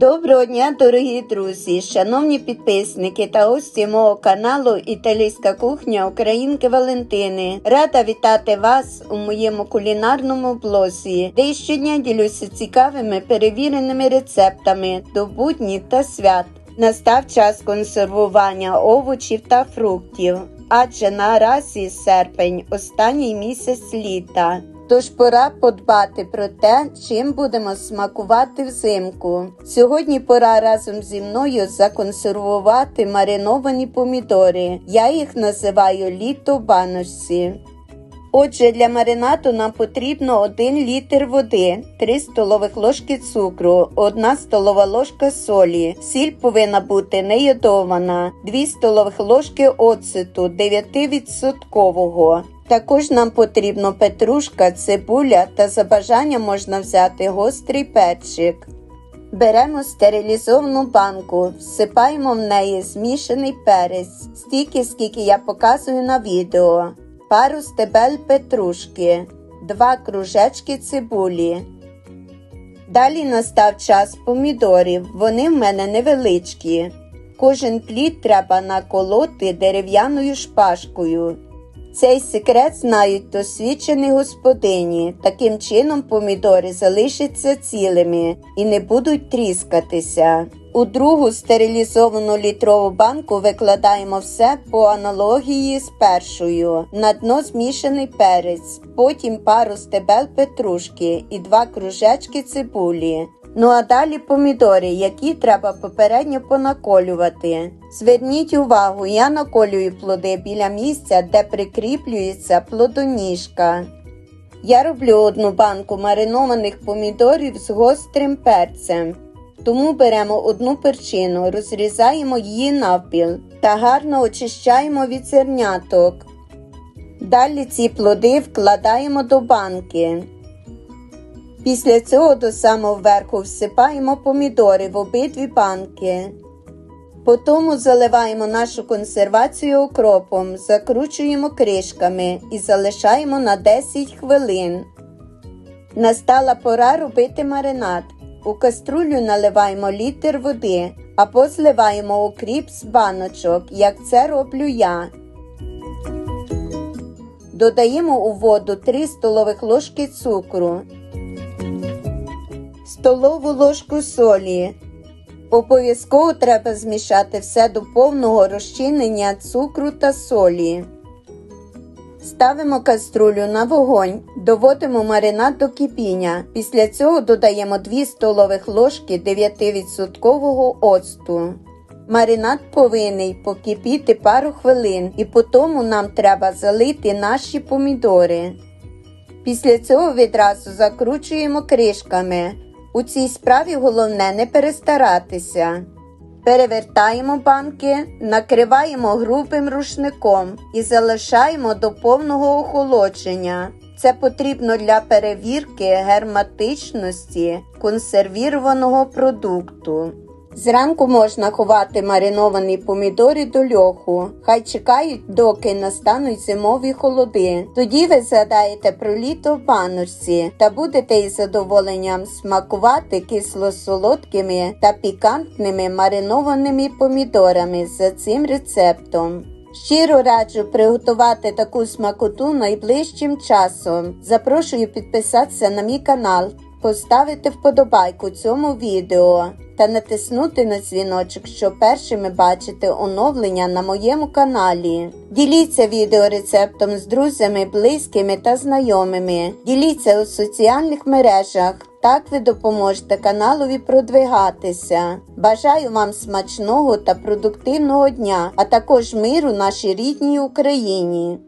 Доброго дня, дорогі друзі, шановні підписники та гості мого каналу Італійська кухня Українки Валентини. Рада вітати вас у моєму кулінарному блозі, де щодня ділюся цікавими перевіреними рецептами до буднів та свят. Настав час консервування овочів та фруктів, адже наразі серпень останній місяць літа. Тож пора подбати про те, чим будемо смакувати взимку. Сьогодні пора разом зі мною законсервувати мариновані помідори. Я їх називаю літо баночці. Отже, для маринату нам потрібно 1 літр води, 3 столових ложки цукру, 1 столова ложка солі. Сіль повинна бути не йодована, 2 столових ложки оцету 9%. Також нам потрібно петрушка, цибуля та за бажанням можна взяти гострий перчик. Беремо стерилізовану банку, всипаємо в неї змішаний перець, стільки, скільки я показую на відео, пару стебель петрушки, два кружечки цибулі. Далі настав час помідорів, вони в мене невеличкі. Кожен плід треба наколоти дерев'яною шпажкою. Цей секрет знають досвідчені господині. Таким чином помідори залишаться цілими і не будуть тріскатися. У другу стерилізовану літрову банку викладаємо все по аналогії з першою. На дно змішаний перець, потім пару стебел петрушки і два кружечки цибулі. Ну а далі помідори, які треба попередньо понаколювати. Зверніть увагу, я наколюю плоди біля місця, де прикріплюється плодоніжка. Я роблю одну банку маринованих помідорів з гострим перцем. Тому беремо одну перчину, розрізаємо її навпіл та гарно очищаємо від зерняток. Далі ці плоди вкладаємо до банки. Після цього до самого верху всипаємо помідори в обидві банки. Потім заливаємо нашу консервацію окропом, закручуємо кришками і залишаємо на 10 хвилин. Настала пора робити маринад. У каструлю наливаємо літр води або зливаємо окріп з баночок, як це роблю я. Додаємо у воду 3 столових ложки цукру, столову ложку солі. Обов'язково треба змішати все до повного розчинення цукру та солі. Ставимо каструлю на вогонь, доводимо маринад до кипіння. Після цього додаємо 2 столових ложки 9% оцту. Маринад повинен покипіти пару хвилин і потім нам треба залити наші помідори. Після цього відразу закручуємо кришками. У цій справі головне не перестаратися. Перевертаємо банки, накриваємо грубим рушником і залишаємо до повного охолодження. Це потрібно для перевірки герматичності консервірованого продукту. Зранку можна ховати мариновані помідори до льоху. Хай чекають, доки настануть зимові холоди. Тоді ви згадаєте про літо в баночці та будете із задоволенням смакувати кисло-солодкими та пікантними маринованими помідорами за цим рецептом. Щиро раджу приготувати таку смакоту найближчим часом. Запрошую підписатися на мій канал, поставити вподобайку цьому відео та натиснути на дзвіночок, щоб першими бачити оновлення на моєму каналі. Діліться відеорецептом з друзями, близькими та знайомими. Діліться у соціальних мережах. Так ви допоможете каналові продвигатися. Бажаю вам смачного та продуктивного дня, а також миру нашій рідній Україні.